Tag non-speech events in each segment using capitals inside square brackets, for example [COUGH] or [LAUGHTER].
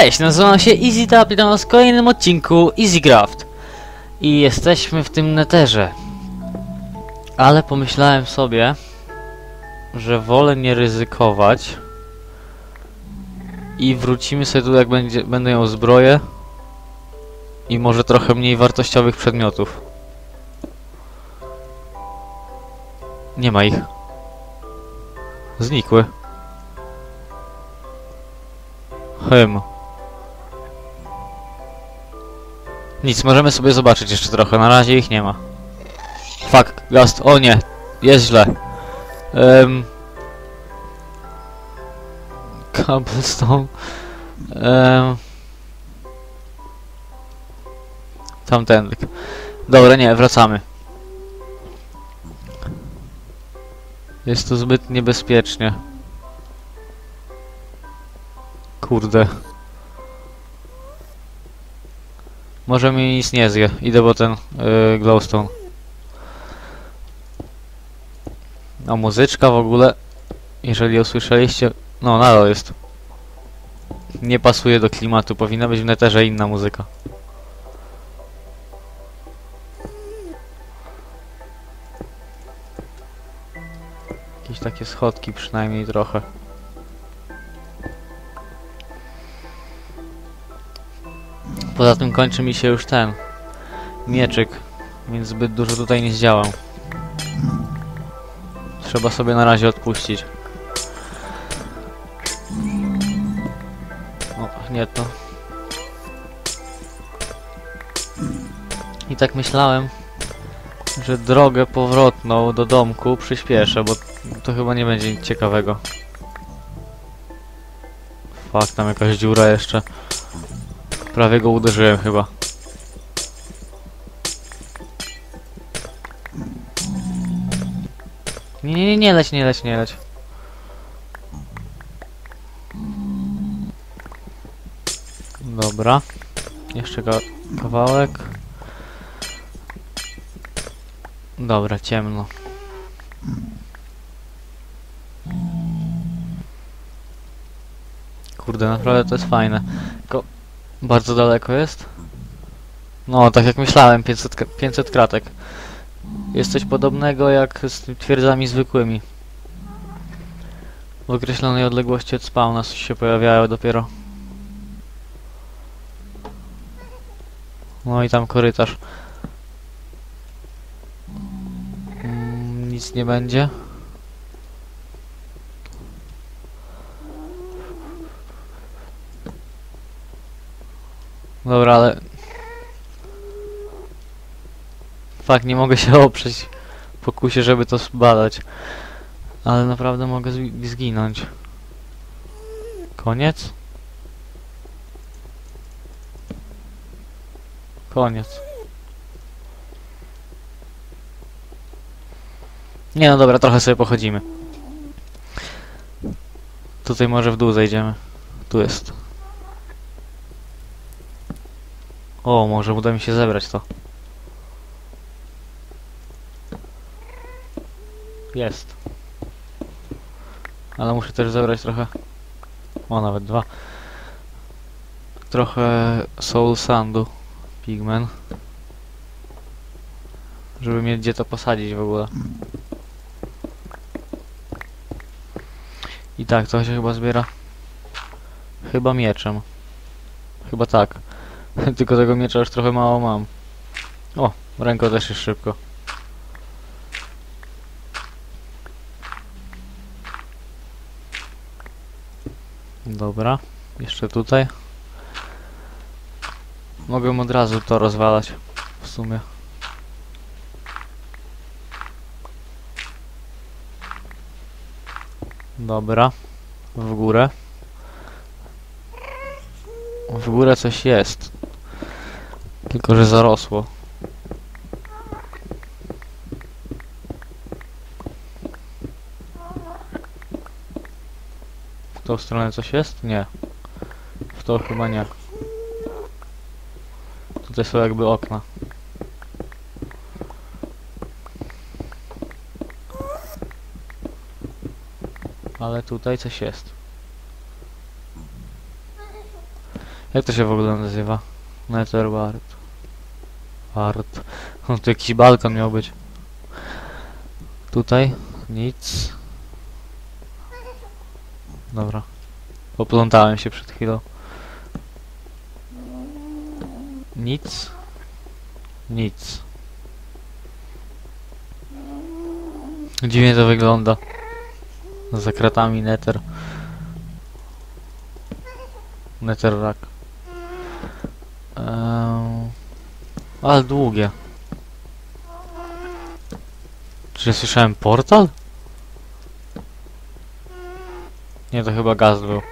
Cześć, nazywam się Easy Tap i was w kolejnym odcinku EasyCraft. I jesteśmy w tym neterze. Ale pomyślałem sobie, że wolę nie ryzykować. I wrócimy sobie tu jak będzie, będę miał zbroję. I może trochę mniej wartościowych przedmiotów. Nie ma ich. Znikły. Hym. Nic, możemy sobie zobaczyć jeszcze trochę. Na razie ich nie ma. Fuck, gast. O nie, jest źle. Um, cobblestone. Um, tamten. Dobra, nie, wracamy. Jest tu zbyt niebezpiecznie. Kurde. Może mi nic nie zje. Idę po ten yy, glowstone. A muzyczka w ogóle, jeżeli usłyszeliście, no nadal jest. Nie pasuje do klimatu, powinna być w neterze inna muzyka. Jakieś takie schodki przynajmniej trochę. Poza tym kończy mi się już ten mieczyk, więc zbyt dużo tutaj nie zdziałam. Trzeba sobie na razie odpuścić. O, nie to. I tak myślałem, że drogę powrotną do domku przyspieszę, bo to chyba nie będzie nic ciekawego. Fakt, tam jakaś dziura jeszcze. Prawie go uderzyłem chyba. Nie, nie, nie, leć, nie leć, nie leć. Dobra. Jeszcze ka kawałek. Dobra, ciemno. Kurde, naprawdę to jest fajne. Tylko bardzo daleko jest? No, tak jak myślałem, 500, k- 500 kratek. Jest coś podobnego jak z twierdzami zwykłymi. W określonej odległości od spawna się pojawiają dopiero. No i tam korytarz. Mm, nic nie będzie. Dobra, ale... Fakt, nie mogę się [LAUGHS] oprzeć pokusie, żeby to zbadać. Ale naprawdę mogę zginąć. Koniec? Koniec. Nie no dobra, trochę sobie pochodzimy. Tutaj może w dół zejdziemy. Tu jest. O, może uda mi się zebrać to. Jest. Ale muszę też zebrać trochę. O, nawet dwa. Trochę soul sandu. Pigmen. Żeby mieć gdzie to posadzić w ogóle. I tak, to się chyba zbiera. Chyba mieczem. Chyba tak. [LAUGHS] Tylko tego miecza już trochę mało mam. O, ręko też jest szybko. Dobra, jeszcze tutaj. Mogę od razu to rozwalać. W sumie. Dobra. W górę. W górę coś jest. Tylko, że zarosło. W tą stronę coś jest? Nie. W to chyba nie. Tutaj są jakby okna. Ale tutaj coś jest. Jak to się w ogóle nazywa? Netherward. Ward. [LAUGHS] O, tu jakiś balkon miał być. Tutaj? Nic. Dobra. Poplątałem się przed chwilą. Nic. Nic. Dziwnie to wygląda. Za kratami Nether. Netherrack. Eee, ale długie. Czy ja słyszałem portal? Nie, to chyba gaz był.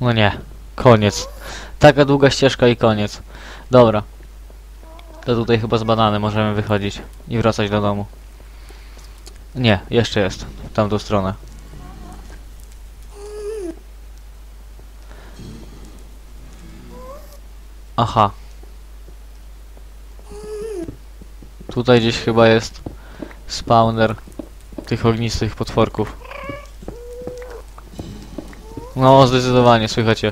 No nie. Koniec. Taka długa ścieżka i koniec. Dobra. To tutaj chyba zbadane, możemy wychodzić i wracać do domu. Nie, jeszcze jest. W tamtą stronę. Aha. Tutaj gdzieś chyba jest spawner tych ognistych potworków. No, zdecydowanie, słychać.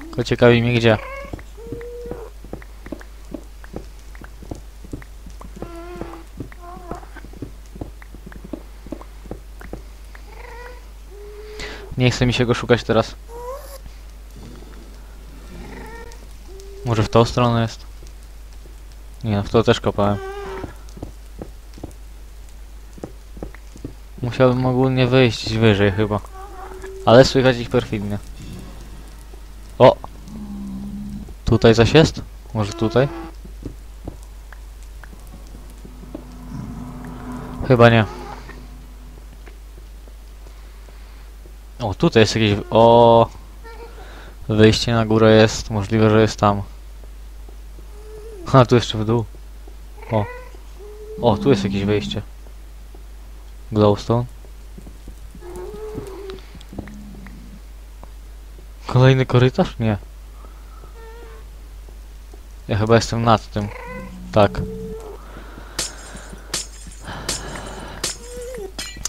Tylko ciekawi mnie gdzie. Nie chce mi się go szukać teraz. Może w tą stronę jest? Nie, no, w to też kopałem. Musiałbym ogólnie wyjść wyżej chyba. Ale słychać ich perfidnie. O! Tutaj coś jest? Może tutaj? Chyba nie. O, tutaj jest jakieś... O! Wyjście na górę jest. Możliwe, że jest tam. [LAUGHS] A, tu jeszcze w dół. O. O, tu jest jakieś wejście. Glowstone. Kolejny korytarz? Nie. Ja chyba jestem nad tym. Tak.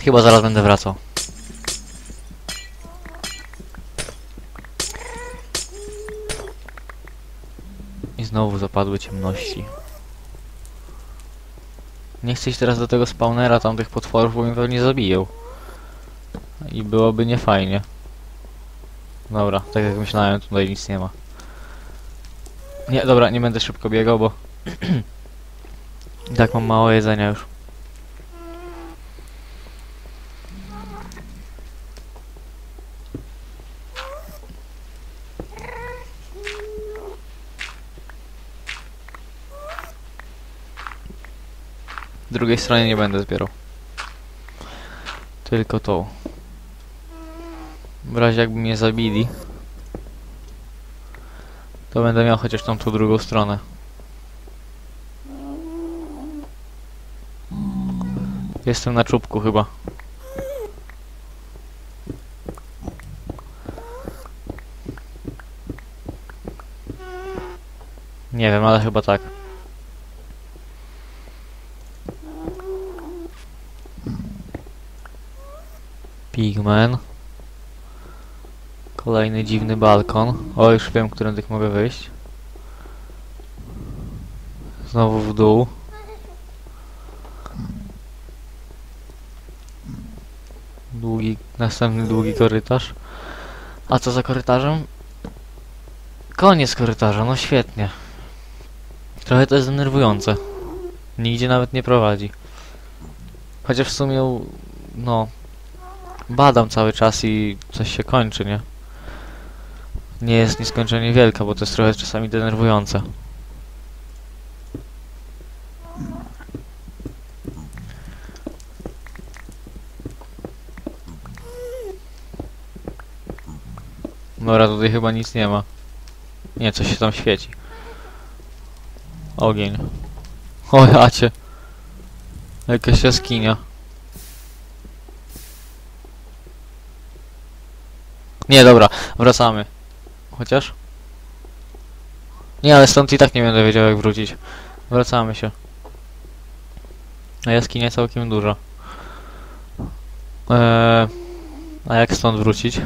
Chyba zaraz będę wracał. I znowu zapadły ciemności. Nie chcę iść teraz do tego spawnera tamtych potworów, bo mnie pewnie zabiją. I byłoby niefajnie. Dobra, tak jak myślałem, tutaj nic nie ma. Nie, dobra, nie będę szybko biegał, bo... [CLEARS THROAT] I tak mam mało jedzenia już. Drugiej stronie nie będę zbierał. Tylko tą. W razie jakby mnie zabili, to będę miał chociaż tą drugą stronę. Jestem na czubku chyba. Nie wiem, ale chyba tak. Pigman. Kolejny dziwny balkon. O, już wiem, którędy mogę wyjść. Znowu w dół. Długi, następny długi korytarz. A co za korytarzem? Koniec korytarza, no świetnie. Trochę to jest denerwujące. Nigdzie nawet nie prowadzi. Chociaż w sumie, no, badam cały czas i coś się kończy, nie? Nie jest nieskończenie wielka, bo to jest trochę czasami denerwujące. Dobra, tutaj chyba nic nie ma. Nie, coś się tam świeci. Ogień. O jacie. Jakaś jaskinia. Nie, dobra, wracamy. Chociaż? Nie, ale stąd i tak nie będę wiedział jak wrócić. Wracamy się. A jaskinia całkiem duża. Eee, a jak stąd wrócić?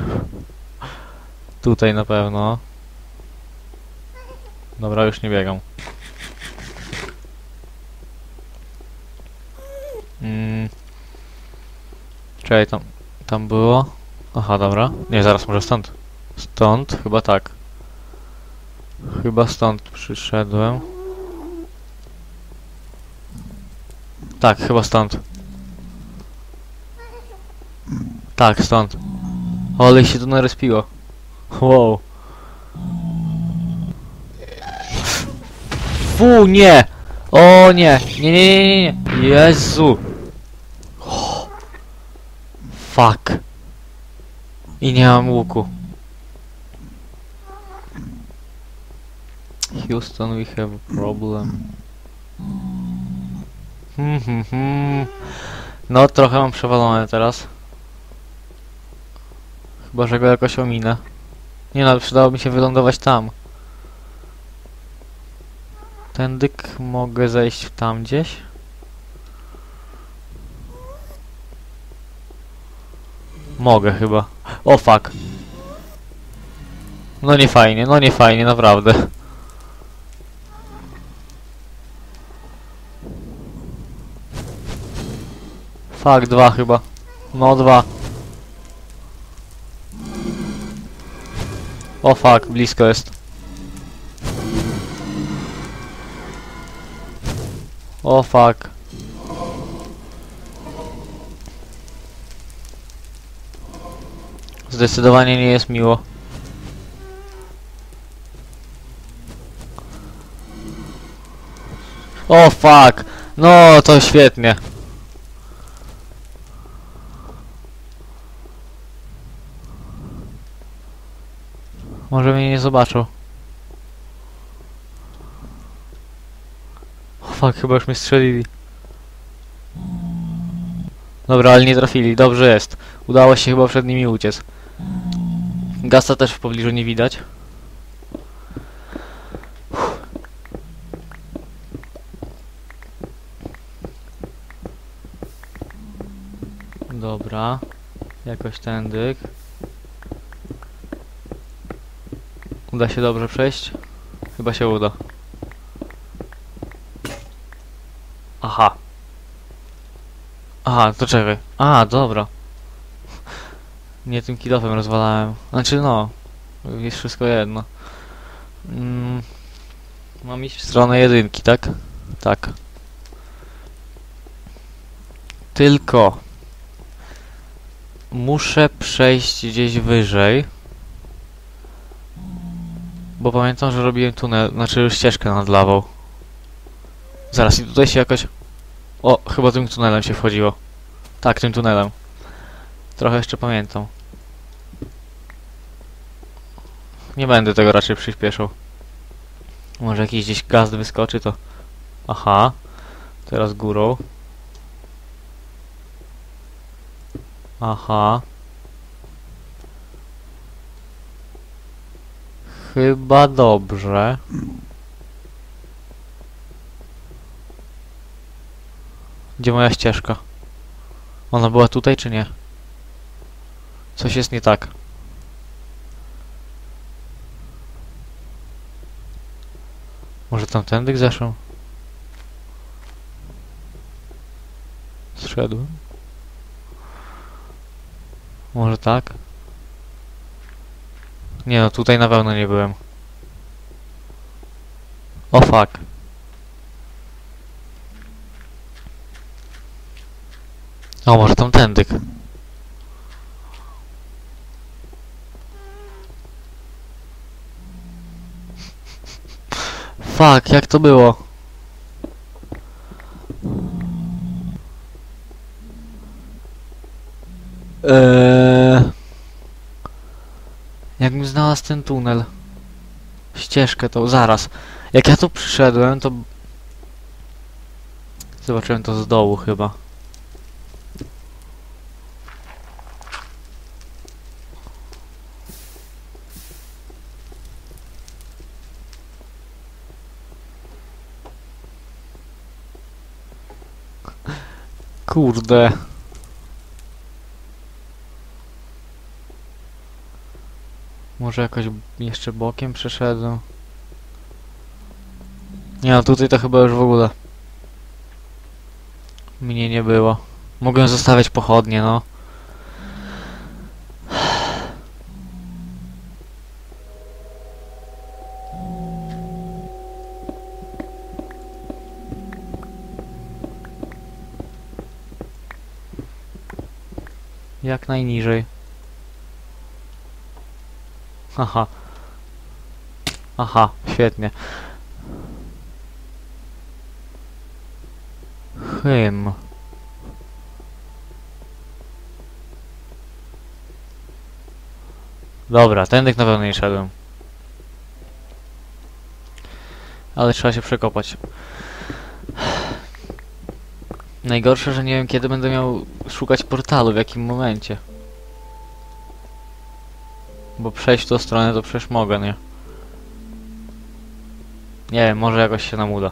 Tutaj na pewno. Dobra, już nie biegam. Mm. Czekaj, tam, tam było? Aha, dobra. Nie, zaraz może stąd. Stąd? Chyba tak. Chyba stąd przyszedłem. Tak, chyba stąd. Tak, stąd. Ale się tu narespiło. Wow. Fu, nie! O nie! Nie, nie, nie, nie, nie! Jezu! O. Fuck. I nie mam łuku. Houston, we have a problem. Hmm, hmm, hmm. No, trochę mam przewalone teraz. Chyba, że go jakoś ominę. Nie no, przydało mi się wylądować tam. Tędyk mogę zejść tam gdzieś? Mogę chyba. O fuck. No nie fajnie, no nie fajnie, naprawdę. Fuck, dwa chyba. No dwa. O fuck, blisko jest. O fuck. Zdecydowanie nie jest miło. O fuck. No to świetnie. Może mnie nie zobaczył. O fuck, chyba już mnie strzelili. Dobra, ale nie trafili, dobrze jest. Udało się chyba przed nimi uciec. Gasta też w pobliżu nie widać. Dobra. Jakoś tędyk. Uda się dobrze przejść? Chyba się uda. Aha. Aha, to czekaj. A, dobra. Nie tym kilofem rozwalałem. Znaczy no, jest wszystko jedno. Mm, mam iść w stronę jedynki, tak? Tak. Tylko muszę przejść gdzieś wyżej. Bo pamiętam, że robiłem tunel, znaczy ścieżkę nad lawą. Zaraz, i tutaj się jakoś... O, chyba tym tunelem się wchodziło. Tak, tym tunelem. Trochę jeszcze pamiętam. Nie będę tego raczej przyspieszał. Może jakiś gdzieś gaz wyskoczy, to... Aha. Teraz górą. Aha. Chyba dobrze. Gdzie moja ścieżka? Ona była tutaj czy nie? Coś jest nie tak. Może tamtędy zeszł? Zszedłem? Może tak? Nie no, tutaj na pewno nie byłem. O fuck. O, może tamtędyk. Fuck, jak to było? Eee... Jakbym znalazł ten tunel. Ścieżkę tą, zaraz. Jak ja tu przyszedłem, to... Zobaczyłem to z dołu chyba. Kurde. Może jakoś jeszcze bokiem przeszedłem. Nie no, tutaj to chyba już w ogóle. Mnie nie było. Mogłem zostawiać pochodnie, no. Jak najniżej. Aha. Aha, świetnie. Hym. Dobra, tędy na pewno nie szedłem. Ale trzeba się przekopać. Najgorsze, że nie wiem kiedy będę miał szukać portalu, w jakim momencie. Bo przejść tą stronę to przecież mogę, nie? Nie wiem, może jakoś się nam uda.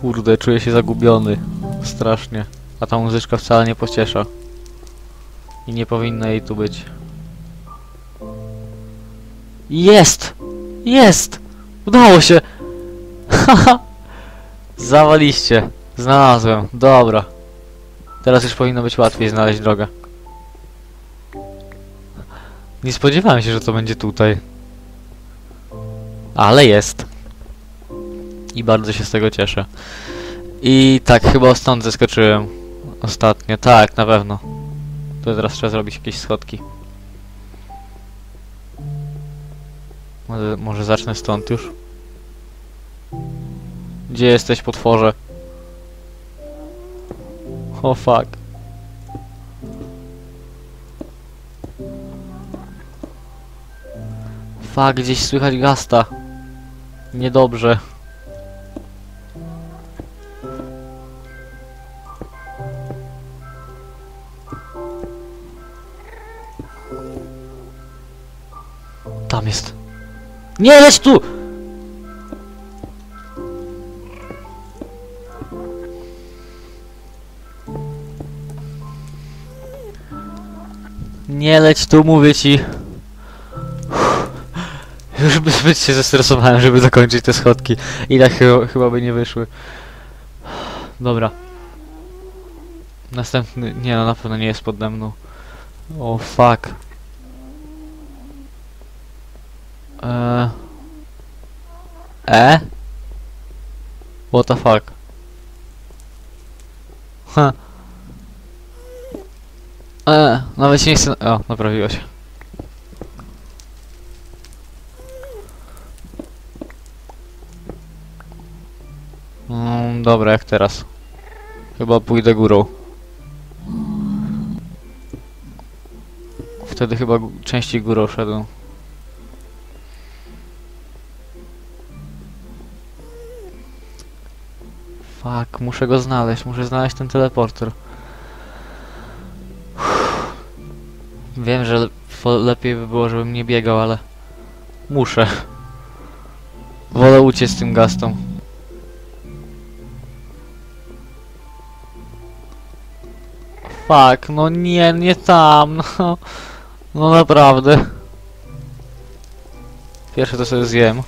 Kurde, czuję się zagubiony. Strasznie. A ta muzyczka wcale nie pociesza. I nie powinno jej tu być. Jest! Jest! Udało się! Haha! Zawaliście. Znalazłem. Dobra. Teraz już powinno być łatwiej znaleźć drogę. Nie spodziewałem się, że to będzie tutaj. Ale jest. I bardzo się z tego cieszę. I tak, chyba stąd zeskoczyłem. Ostatnio. Tak, na pewno. To teraz trzeba zrobić jakieś schodki. Może, może zacznę stąd już. Gdzie jesteś, potworze? O oh, fuck. Fuck, gdzieś słychać gasta. Niedobrze. Tam jest. Nie leć tu! Nie leć tu, mówię ci. Już by zbyt się zestresowałem, żeby dokończyć te schodki. I tak chyba, chyba by nie wyszły. Dobra. Następny... Nie no, na pewno nie jest pode mną. O oh, fuck. Eee... E? What the fuck? Ha. Eee, nawet nie chcę... O, naprawiło się. Mm, dobra, jak teraz? Chyba pójdę górą. Wtedy chyba częściej górą szedłem. Fuck, muszę go znaleźć, muszę znaleźć ten teleporter. Wiem, że le lepiej by było, żebym nie biegał, ale... Muszę. Wolę uciec z tym gastom. Fuck, no nie, nie tam, no. No naprawdę. Pierwsze to sobie zjem.